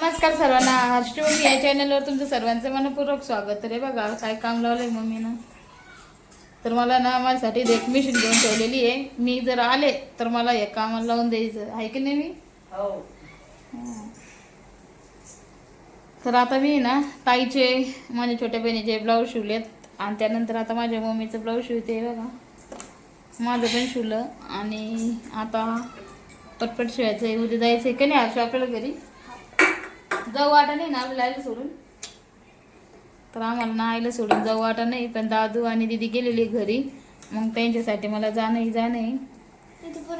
नमस्कार सर्वांना. हर्षममी या चॅनलवर तुमचं सर्वांचं मनपूर्वक स्वागत. हे बघा काय काम लावलंय मम्मीनं. तर मला ना माझ्यासाठी एक मिशीन घेऊन ठेवलेली आहे. मी जर आले तर मला हे कामाला लावून द्यायचं. आहे की नाही मी? हं. तर आता मी ना ताईचे माझ्या छोट्या बहिणीचे ब्लाऊज शिवलेत. आणि त्यानंतर आता माझ्या मम्मीचं ब्लाऊज शिवते बघा. माझं पण शिवलं. आणि आता पटपट शिवायचं आहे उद्या जायचं आहे का नाही हर्ष आपल्याला घरी? जाऊ वाटा नाही ना आपल्याला आईला सोडून? तर आम्हाला ना आईला सोडून जाऊ वाटा नाही पण दादू आणि दिदी गेलेली घरी. मग त्यांच्यासाठी मला जाणंही जाणंही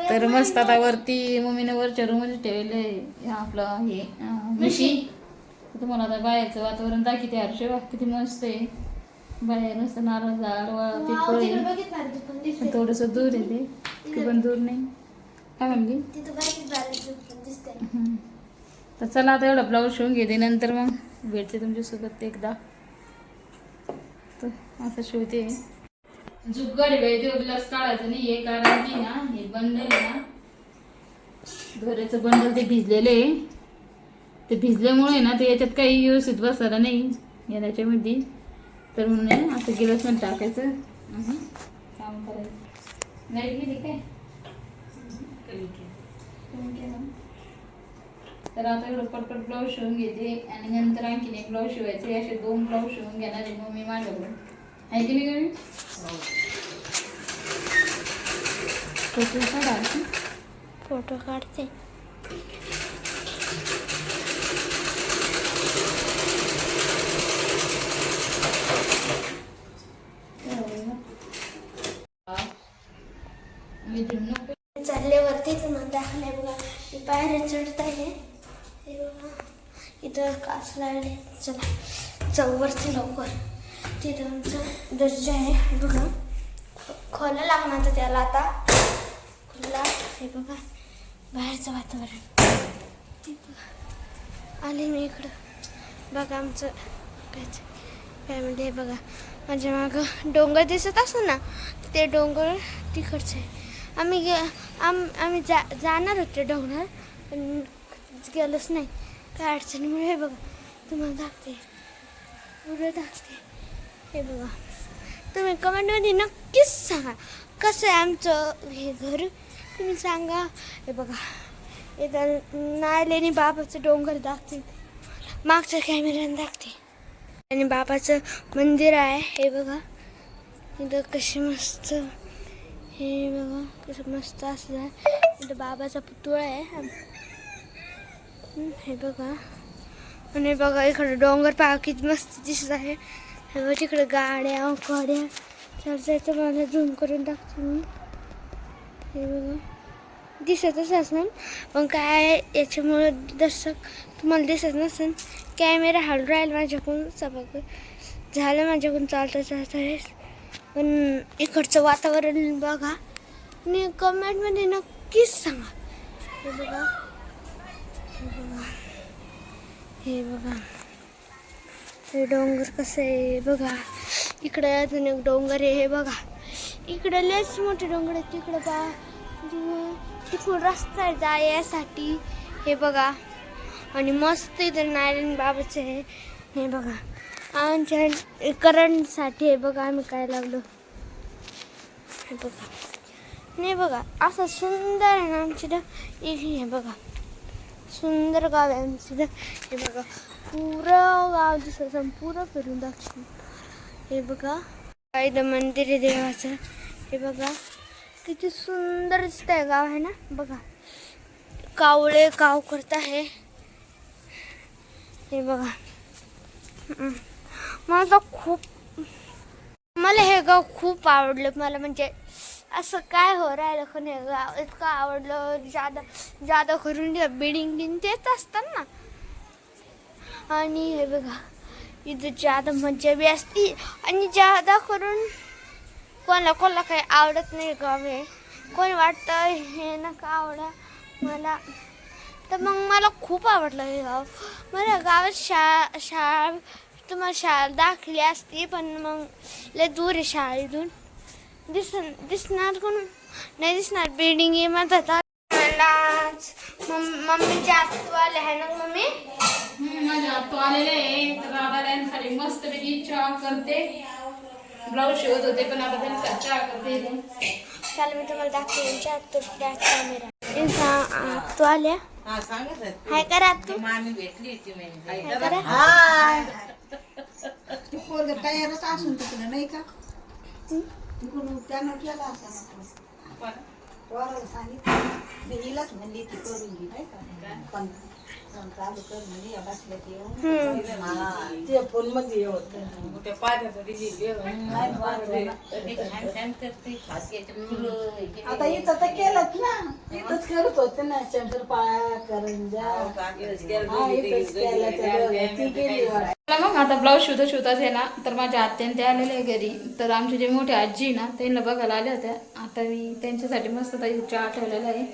तर मस्त आता वरती मम्मीने वरच्या रूममध्ये ठेवले आपलं हे अं, मिशी तुम्हाला आता बाहेरचं वातावरण दाखवते हर्ष बघ किती मस्त आहे. बाहेर मस्त नारळ झाड वा थोडंसं दूर आहे ते. पण दूर नाही. काय म्हणली. तर चला आता एवढा ब्लाऊज शिवून घेते नंतर मग भेटते तुमच्यासोबत एकदा. तर असं शिवते. जुगाड वेळ ग्लास काढायचं नाही आहे कारण की ना हे बंडल आहे ना. घराचं बंडल ते भिजलेलं आहे. ते भिजल्यामुळे ना ते याच्यात काही व्यवस्थित बसायला नाही या त्याच्यामध्ये तर म्हणून आहे असं गिलासमध्ये टाकायचं. आणि काम करायचं. नाही कमी केलं. तर आता एवढं पटपट ब्लाऊज शिवून घेते. आणि नंतर आणखीन एक ब्लाऊज शिवायचे. असे दोन ब्लाऊज शिवून घेणार आहे मम्मी माझ्याकडून. आहे की नाही कमी फोटो काढा आणखी. फोटो काढते. मी चालले वरती तुम्हाला दाखवलंय बघा. मी बाहेर चढत इथं काच लागले चला चौवरती लवकर. तिथं आमचं दर्जा आहे. बघा. खोला लागणार तर त्याला आता. खुला. हे बघा. बाहेरचं वातावरण. बघा. आले मी इकडं. बघा आमचं काय काय म्हणते हे बघा. माझ्या मागं डोंगर दिसत असं ना ते डोंगर तिकडचे आम्ही आम आम्ही जा जाणार होते डोंगर पण गेलंच नाही. काय अडचणीमुळे हे बघा तुम्हाला दाखते. पुढं दाखते. हे बघा. तुम्ही कमेंटमध्ये नक्कीच सांगा कसं आहे आमचं हे घर. तुम्ही सांगा. हे बघा. इथं नायलेनी बाबाचं डोंगर दाखते. मागच्या कॅमेऱ्याने दाखते. आणि बाबाचं मंदिर आहे. हे बघा. इथं कशी मस्त हे बघा. कसं मस्त असं आहे इथं बाबाचा पुतळा आहे. हे बघा. आणि बघा इकडे डोंगर पहा किती मस्त दिसत आहे. हे बघा तिकडे गाड्या गाड्या चालतं मला झूम करून टाकतो मी. हे बघा. दिसतच असणार पण काय याच्यामुळं दर्शक तुम्हाला दिसत नसेल. कॅमेरा हलू राहील माझ्याकडून सभाग झालं माझ्याकडून चालतं चालतं आहे पण इकडचं वातावरण बघा. आणि कमेंटमध्ये नक्कीच सांगा हे बघा हे बघा हे बघा. हे डोंगर कसं आहे बघा. इकडे अजून एक डोंगर आहे हे बघा. इकडे लयच मोठे डोंगर आहेत. तिकडे बा म्हणजे तिकडून रस्ता आहे जायसाठी. हे बघा. आणि मस्त इथं नारायण बाबाचं आहे. हे बघा. आमच्या करंटसाठी हे बघा आम्ही काय लागलो हे बघा. नाही बघा असं सुंदर आहे ना आमच्या हे बघा. सुंदर गाव आहे आमचं हे बघा पुरं गाव दिसत पुरं फिरून दाखवून हे बघा इथं मंदिर आहे देवाचं. हे बघा किती सुंदर दिसत आहे गाव आहे ना? बघा कावळे काव करत आहे. हे बघा. मला खूप मला हे गाव खूप आवडलं. मला म्हणजे असं काय हो राहिलं कोणी? हे गाव इतकं आवडलं जादा जादा करून बिल्डिंग बिन तेच असतात ना. आणि हे बघा इथं जादा मजा बी असती आणि जादा करून कोणाला कोणाला काही आवडत नाही गाव हे कोणी वाटतं हे नका आवडा मला. तर मग मला खूप आवडलं हे गाव. मला गावात शा शाळा तुम्हाला शाळा दाखली असती पण मग लय दूर आहे शाळेतून दिस दिसणार कोण नाही दिसणार बिल्डिंग आहे माझा मम्मीच्या आत आले आहे ना मम्मी? आत्तू आलेले आहे तर आता त्यांच्यासाठी मस्त पैकी चहा करते. ब्लाऊज शिवत होते पण आता त्यांच्यासाठी चहा करते इथे. चला मी तुम्हाला दाखवेन तो कॅमेरा तू आल्या हा. हाय करा तू? मामी भेटली होती. हाय करा हाय. पोरग तयारच असून तिकडे नाही का? तिकडून त्यानं केला असा पोराला सांगितलं मी हिलाच म्हणली ती करून घे नाही का? पण पण चालू कर म्हणजे या येऊन. हा, ते फोनमध्ये येत त्या पाण्याचं दिली जेवण. ते छान छान करते. खात्याचे फुलं. आता इथं तर केलंच ना. इथंच करत होते ना शंकरपाळ्या करंजा. इथंच केलं. ती गेली मग आता ब्लाऊज शिवता शिवताच आहे ना तर माझ्या आत्याने ते आलेले आहे घरी. तर आमचे जे मोठे आजी ना त्यांना बघायला आल्या होत्या. आता मी त्यांच्यासाठी मस्त ताई चहा ठेवलेला आहे.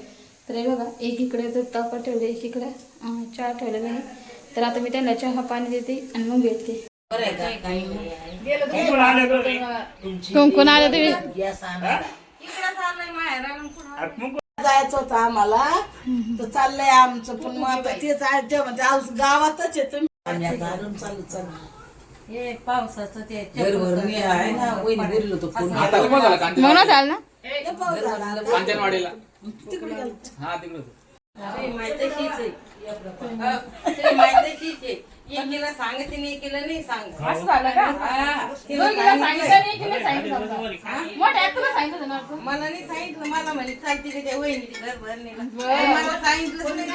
तर हे बघा एक इकडे दूध तापत ठेवले एक इकडे. चहा ठेवलेला आहे. तर आता मी त्यांना चहा पाणी देते आणि मग घेते. कोण आलं तुम्ही. जायचं होतं आम्हाला. तर चाललंय आमचं पण मग आता तेच म्हणजे गावातच आहे तुम्ही. आम्ही आता चालू चालू. हे पावसाचं ते आहे ना वहिनी बोललो होतो फोन आता उभं झाला कांचन म्हणून झालं ना? पाऊस. कांचनवाडीला तिकडे गेलो. हा तिकडे होतो. हा. एकीला सांगते आणि एकीला नाही सांगत. असं झालं का? हा, तिला दोघीला सांगितलं. सांगितलं नाही सांगितलं होतं? मोठ्या आहेत तुला सांगितलं होतं ना. तू? मला नाही सांगितलं. मला म्हणे चालते का त्या वहिनीची घर भरणीला मला सांगितलंच नाही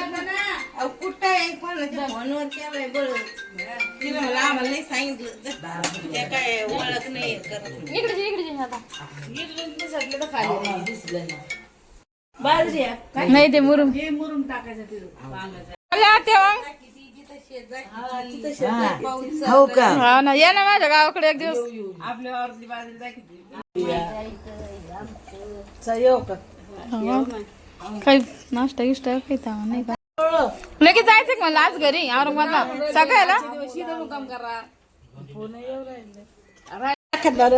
कुठं आहे? कोणाच्या फोनवर केलाय बळ तिला मला आम्हाला नाही सांगितलं. त्या काय ओळख नाही करत. इकडे जे, नाही ते मुरुम. अरे आत्या मग. हो का? हा ना या ना माझ्या गावाकडे एक दिवस. आपल्या अर्धी बाजूला दाखवते चा येऊ का? हा. काही नाश्ता गिष्टा काही तावा नाही का लगेच जायचं का मला आज घरी? औरंगाबादला? सकाळला?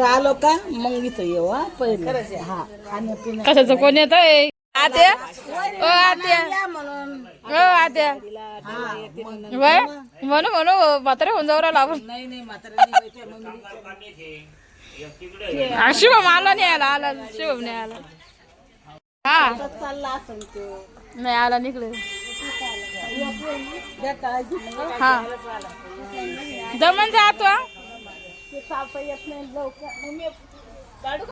आलो का? मग इथं येऊ हा पहिले. हा खाण्यापिण्या कशाचं कोण येत आत्या? ओ आत्या. ओ आत्या. वय? म्हणू म्हणू म्हातारे होऊन जाऊ राहिला आपण. नाही नाही म्हातारा हा, शुभम आला नाही आला आला शुभम नाही आला. हा. चालला असं तो नाही आला काळजी हा. दमन जातो हा.